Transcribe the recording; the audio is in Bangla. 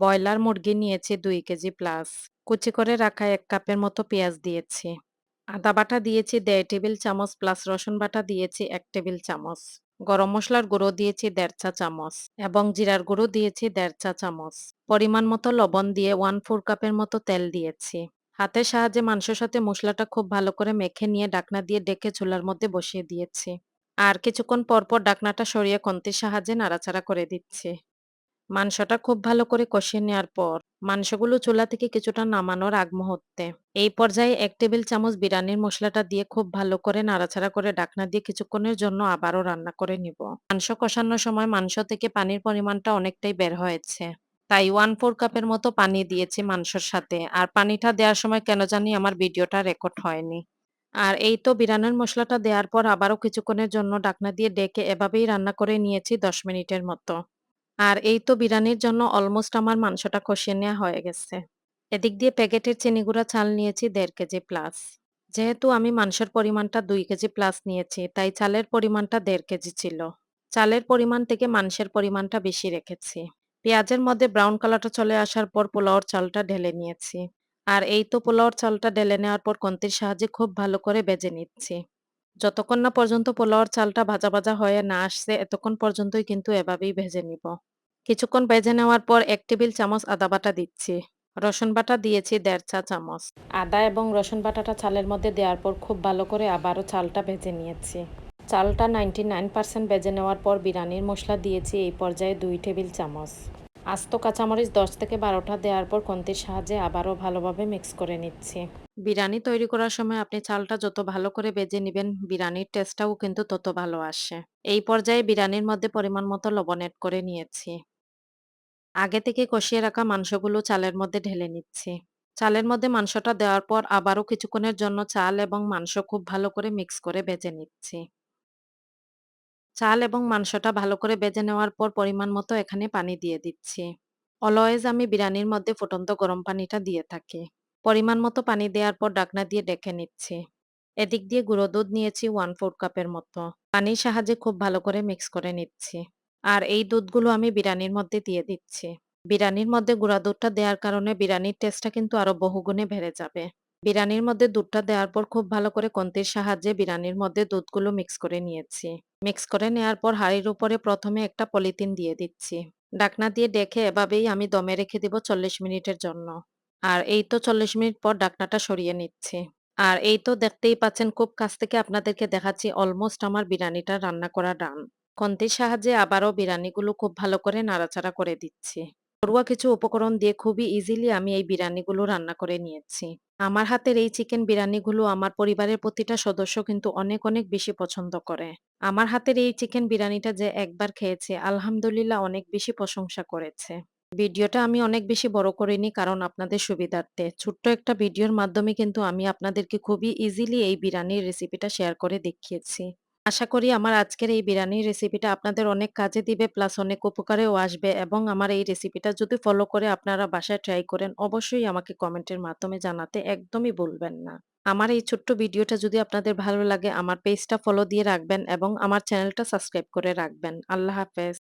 ব্রয়লার মুরগি নিয়েছি দুই কেজি প্লাস। কুচি করে রাখা ১ কাপের মতো পেঁয়াজ দিয়েছি। আদা বাটা দিয়েছি ১.৫ টেবিল চামচ প্লাস রসুন বাটা দিয়েছি এক টেবিল চামচ। গরম মশলার গুঁড়ো দিয়েছি দেড় চা চামচ এবং জিরার গুঁড়ো দিয়েছি দেড় চা চামচ। পরিমাণ মতো লবণ দিয়ে 1/4 কাপের মতো তেল দিয়েছি। হাতের সাহায্যে মাংসের সাথে মশলাটা খুব ভালো করে মেখে নিয়ে ডাকনা দিয়ে ডেকে চুলার মধ্যে বসিয়ে দিয়েছি। আর কিছুক্ষণ পর, পর ডাকনাটা সরিয়ে কন্তির সাহায্যে নাড়াচাড়া করে দিচ্ছি। মাংসটা খুব ভালো করে কষিয়ে নেওয়ার পর মাংসগুলো চুলা থেকে কিছুটা নামানোর আগ মুহূর্তে এই পর্যায়ে এক টেবিল চামচ বিরিয়ানির মসলাটা দিয়ে খুব ভালো করে নাড়াচাড়া করে ডাকনা দিয়ে কিছুক্ষণের জন্য আবারও রান্না করে নিব। মাংস কষানোর সময় মাংস থেকে পানির পরিমাণটা অনেকটাই বের হয়েছে। তাই 1/4 কাপের মতো পানি দিয়েছি মাংসর সাথে। আর পানিটা দেওয়ার সময় কেন জানি আমার ভিডিওটা রেকর্ড হয়নি। আর এই তো বিরিয়ানির মশলাটা দেওয়ার পর আবারও কিছুক্ষণের জন্য ডাকনা দিয়ে ডেকে এভাবেই রান্না করে নিয়েছি ১০ মিনিটের মতো। আর এই তো বিরিয়ানির জন্য অলমোস্ট আমার মাংসটা কষিয়ে নেওয়া হয়ে গেছে। এদিক দিয়ে প্যাকেটের চিনি গুঁড়া চাল নিয়েছি দেড় কেজি প্লাস। যেহেতু আমি মাংসের পরিমাণটা দুই কেজি প্লাস নিয়েছি, তাই চালের পরিমাণটা দেড় কেজি ছিল। চালের পরিমাণ থেকে মাংসের পরিমাণটা বেশি রেখেছি। পেঁয়াজের মধ্যে ব্রাউন কালারটা চলে আসার পর পোলাওর চালটা ঢেলে নিয়েছি। আর এই তো পোলাওর চালটা ঢেলে নেওয়ার পর কন্তির সাহায্যে খুব ভালো করে বেজে নিচ্ছি। যতক্ষণ না পর্যন্ত পোলাওর চালটা ভাজা, ভাজা হয়ে না আসছে এতক্ষণ পর্যন্তই কিন্তু এভাবেই ভেজে নিব। কিছুক্ষণ ভেজে নেওয়ার পর এক টেবিল চামচ আদা বাটা দিচ্ছি। রসুন বাটা দিয়েছি দেড় চা চামচ। আদা এবং রসুন বাটাটা চালের মধ্যে দেওয়ার পর খুব ভালো করে আবারও চালটা ভেজে নিয়েছি। চালটা 99% ভেজে নেওয়ার পর বিরিয়ানির মশলা দিয়েছি এই পর্যায়ে দুই টেবিল চামচ। আস্ত কাঁচামরিচ ১০ থেকে ১২টা দেওয়ার পর কন্তির সাহায্যে আবারও ভালোভাবে মিক্স করে নিচ্ছি। বিরিয়ানি তৈরি করার সময় আপনি চালটা যত ভালো করে বেজে নিবেন, বিরিয়ানির টেস্টটাও কিন্তু তত ভালো আসে। এই পর্যায়ে বিরিয়ানির মধ্যে পরিমাণ মতো লবণ এড করে নিয়েছি। আগে থেকে কষিয়ে রাখা মাংসগুলো চালের মধ্যে ঢেলে নিচ্ছি। চালের মধ্যে মাংসটা দেওয়ার পর আবারও কিছুক্ষণের জন্য চাল এবং মাংস খুব ভালো করে মিক্স করে ভেজে নিচ্ছি। চাল এবং মাংসটা ভালো করে ভেজে নেওয়ার পর পরিমাণ মতো এখানে পানি দিয়ে দিচ্ছি। অলওয়েজ আমি বিরিয়ানির মধ্যে ফুটন্ত গরম পানিটা দিয়ে থাকি। পরিমাণ মতো পানি দেওয়ার পর ডাকনা দিয়ে ডেকে নিচ্ছি। এদিক দিয়ে গুঁড়ো দুধ নিয়েছি 1/4 কাপের মতো। পানির সাহায্যে খুব ভালো করে মিক্স করে নিচ্ছি। আর এই দুধগুলো আমি বিরিয়ানির মধ্যে দিয়ে দিচ্ছি। বিরিয়ানির মধ্যে গুঁড়া দুধটা দেওয়ার কারণে বিরিয়ানির টেস্টটা কিন্তু আরও বহুগুণে বেড়ে যাবে। বিরিয়ানির মধ্যে দুধটা দেওয়ার পর খুব ভালো করে কন্তির সাহায্যে বিরিয়ানির মধ্যে দুধগুলো মিক্স করে নিয়েছি। মিক্স করে নেওয়ার পর হাঁড়ির উপরে প্রথমে একটা পলিথিন দিয়ে দিচ্ছি। ডাকনা দিয়ে ডেকে এভাবেই আমি দমে রেখে দিব ৪০ মিনিটের জন্য। আর এই তো ৪০ মিনিট পর ডাকনাটা সরিয়ে নিচ্ছি। আর এই তো দেখতেই পাচ্ছেন খুব কাছ থেকে আপনাদেরকে দেখাচ্ছি অলমোস্ট আমার বিরিয়ানিটা রান্না করা ডান। খুন্তির সাহায্যে আবারও বিরিয়ানিগুলো খুব ভালো করে নাড়াচাড়া করে দিচ্ছি। ঘরোয়া কিছু উপকরণ দিয়ে খুবই ইজিলি আমি এই বিরিয়ানিগুলো রান্না করে নিয়েছি। আমার হাতের এই চিকেন বিরিয়ানিগুলো আমার পরিবারের প্রতিটা সদস্য কিন্তু অনেক, অনেক বেশি পছন্দ করে। আমার হাতের এই চিকেন বিরিয়ানিটা যে একবার খেয়েছে আলহামদুলিল্লাহ অনেক বেশি প্রশংসা করেছে। ভিডিওটা আমি অনেক বেশি বড় করিনি কারণ আপনাদের সুবিধার্থে। ছোট্ট একটা ভিডিওর মাধ্যমে কিন্তু আমি আপনাদেরকে খুবই ইজিলি এই বিরিয়ানির রেসিপিটা শেয়ার করে দেখিয়েছি। আশা করি আমার আজকের এই বিরিয়ানির রেসিপিটা আপনাদের অনেক কাজে দিবে প্লাস অনেক উপকারেও আসবে এবং আমার এই রেসিপিটা যদি ফলো করে আপনারা বাসায় ট্রাই করেন, অবশ্যই আমাকে কমেন্টের মাধ্যমে জানাতে একদমই ভুলবেন না। আমার এই ছোট্ট ভিডিওটা যদি আপনাদের ভালো লাগে, আমার পেজটা ফলো দিয়ে রাখবেন এবং আমার চ্যানেলটা সাবস্ক্রাইব করে রাখবেন। আল্লাহ হাফেজ।